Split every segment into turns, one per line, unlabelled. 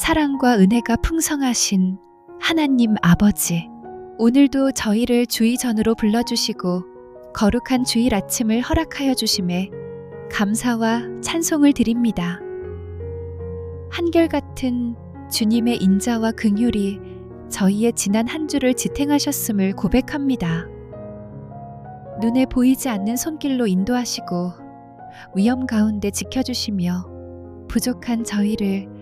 사랑과 은혜가 풍성하신 하나님 아버지, 오늘도 저희를 주의 전으로 불러주시고 거룩한 주일 아침을 허락하여 주심에 감사와 찬송을 드립니다. 한결같은 주님의 인자와 긍휼이 저희의 지난 한 주를 지탱하셨음을 고백합니다. 눈에 보이지 않는 손길로 인도하시고 위험 가운데 지켜주시며 부족한 저희를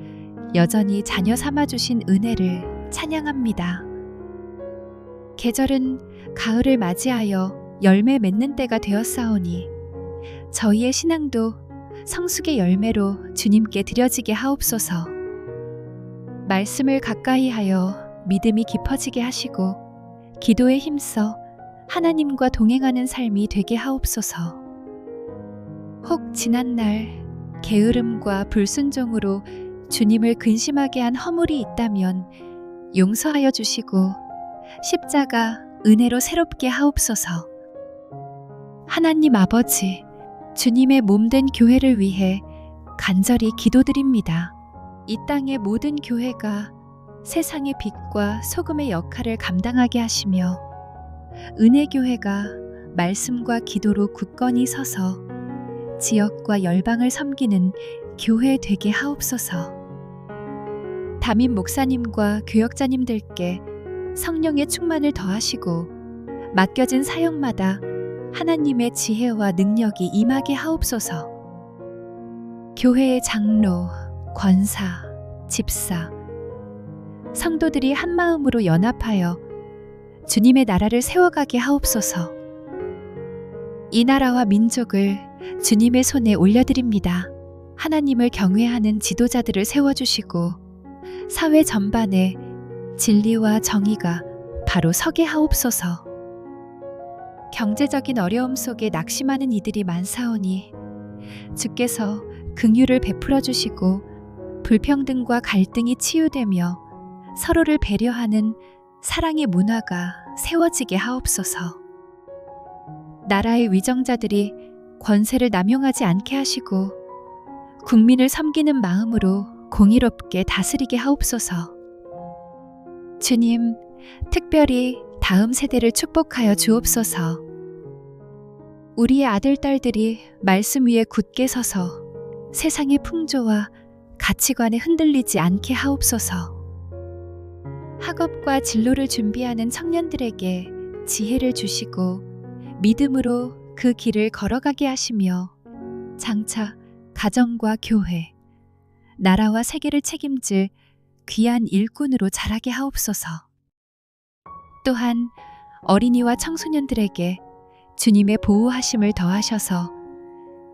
여전히 자녀 삼아주신 은혜를 찬양합니다. 계절은 가을을 맞이하여 열매 맺는 때가 되었사오니 저희의 신앙도 성숙의 열매로 주님께 드려지게 하옵소서. 말씀을 가까이 하여 믿음이 깊어지게 하시고 기도에 힘써 하나님과 동행하는 삶이 되게 하옵소서. 혹 지난 날 게으름과 불순종으로 주님을 근심하게 한 허물이 있다면 용서하여 주시고 십자가 은혜로 새롭게 하옵소서. 하나님 아버지, 주님의 몸된 교회를 위해 간절히 기도드립니다. 이 땅의 모든 교회가 세상의 빛과 소금의 역할을 감당하게 하시며 은혜 교회가 말씀과 기도로 굳건히 서서 지역과 열방을 섬기는 교회 되게 하옵소서. 담임 목사님과 교역자님들께 성령의 충만을 더하시고 맡겨진 사역마다 하나님의 지혜와 능력이 임하게 하옵소서. 교회의 장로, 권사, 집사, 성도들이 한 마음으로 연합하여 주님의 나라를 세워가게 하옵소서. 이 나라와 민족을 주님의 손에 올려드립니다. 하나님을 경외하는 지도자들을 세워주시고 사회 전반에 진리와 정의가 바로 서게 하옵소서. 경제적인 어려움 속에 낙심하는 이들이 많사오니 주께서 긍휼을 베풀어 주시고 불평등과 갈등이 치유되며 서로를 배려하는 사랑의 문화가 세워지게 하옵소서. 나라의 위정자들이 권세를 남용하지 않게 하시고 국민을 섬기는 마음으로 공의롭게 다스리게 하옵소서. 주님, 특별히 다음 세대를 축복하여 주옵소서. 우리의 아들, 딸들이 말씀 위에 굳게 서서 세상의 풍조와 가치관에 흔들리지 않게 하옵소서. 학업과 진로를 준비하는 청년들에게 지혜를 주시고 믿음으로 그 길을 걸어가게 하시며 장차 가정과 교회, 나라와 세계를 책임질 귀한 일꾼으로 자라게 하옵소서. 또한 어린이와 청소년들에게 주님의 보호하심을 더하셔서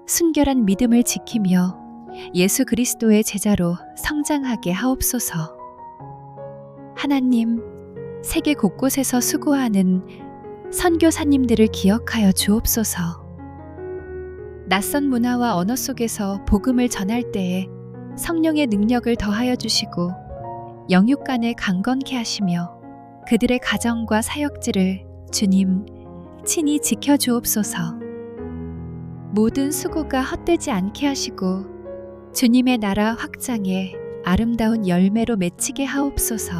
순결한 믿음을 지키며 예수 그리스도의 제자로 성장하게 하옵소서. 하나님, 세계 곳곳에서 수고하는 선교사님들을 기억하여 주옵소서. 낯선 문화와 언어 속에서 복음을 전할 때에 성령의 능력을 더하여 주시고 영육 간에 강건케 하시며 그들의 가정과 사역지를 주님 친히 지켜 주옵소서. 모든 수고가 헛되지 않게 하시고 주님의 나라 확장에 아름다운 열매로 맺히게 하옵소서.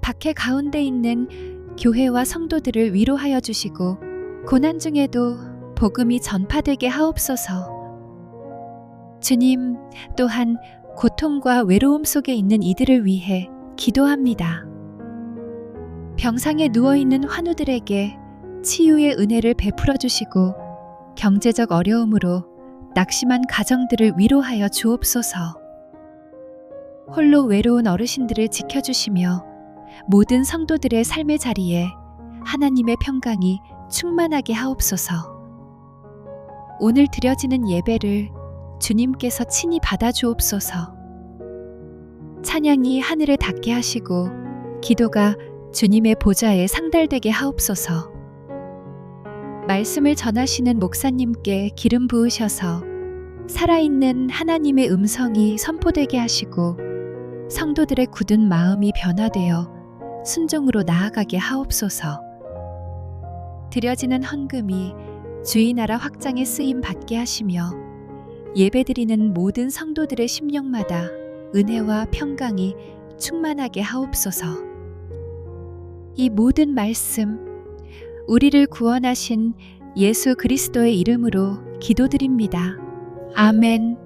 박해 가운데 있는 교회와 성도들을 위로하여 주시고 고난 중에도 복음이 전파되게 하옵소서. 주님 또한 고통과 외로움 속에 있는 이들을 위해 기도합니다. 병상에 누워 있는 환우들에게 치유의 은혜를 베풀어 주시고 경제적 어려움으로 낙심한 가정들을 위로하여 주옵소서. 홀로 외로운 어르신들을 지켜주시며 모든 성도들의 삶의 자리에 하나님의 평강이 충만하게 하옵소서. 오늘 드려지는 예배를 주님께서 친히 받아 주옵소서. 찬양이 하늘에 닿게 하시고 기도가 주님의 보좌에 상달되게 하옵소서. 말씀을 전하시는 목사님께 기름 부으셔서 살아있는 하나님의 음성이 선포되게 하시고 성도들의 굳은 마음이 변화되어 순종으로 나아가게 하옵소서. 드려지는 헌금이 주의 나라 확장에 쓰임 받게 하시며 예배드리는 모든 성도들의 심령마다 은혜와 평강이 충만하게 하옵소서. 이 모든 말씀, 우리를 구원하신 예수 그리스도의 이름으로 기도드립니다. 아멘.